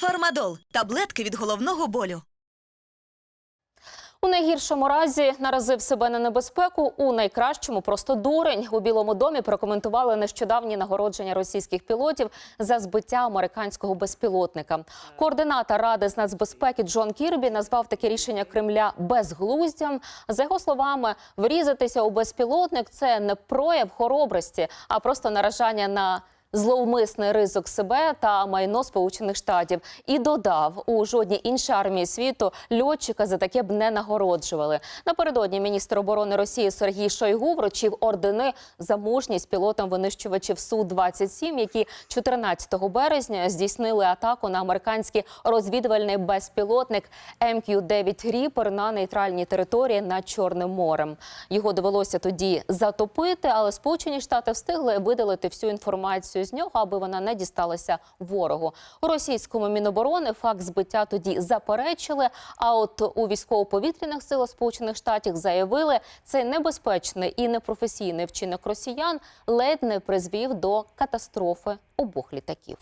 Фармадол таблетки від головного болю. У найгіршому разі наразив себе на небезпеку. У найкращому просто дурень. У Білому домі прокоментували нещодавні нагородження російських пілотів за збиття американського безпілотника. Координатор ради з нацбезпеки Джон Кірбі назвав таке рішення Кремля безглуздям. За його словами, врізатися у безпілотник це не прояв хоробрості, а просто наражання на. Зловмисний ризик себе та майно Сполучених Штатів і додав у жодній іншій армії світу льотчика за таке б не нагороджували. Напередодні міністр оборони Росії Сергій Шойгу вручив ордени за мужність пілотам винищувачів су 27 які 14 березня здійснили атаку на американський розвідувальний безпілотник МК-9 Ріпер на нейтральній території над Чорним морем. Його довелося тоді затопити, але Сполучені Штати встигли видалити всю інформацію з нього, аби вона не дісталася ворогу. У російському міноборони факт збиття тоді заперечили. А от у військово-повітряних силах Сполучених Штатів заявили, цей небезпечний і непрофесійний вчинок росіян ледь не призвів до катастрофи обох літаків.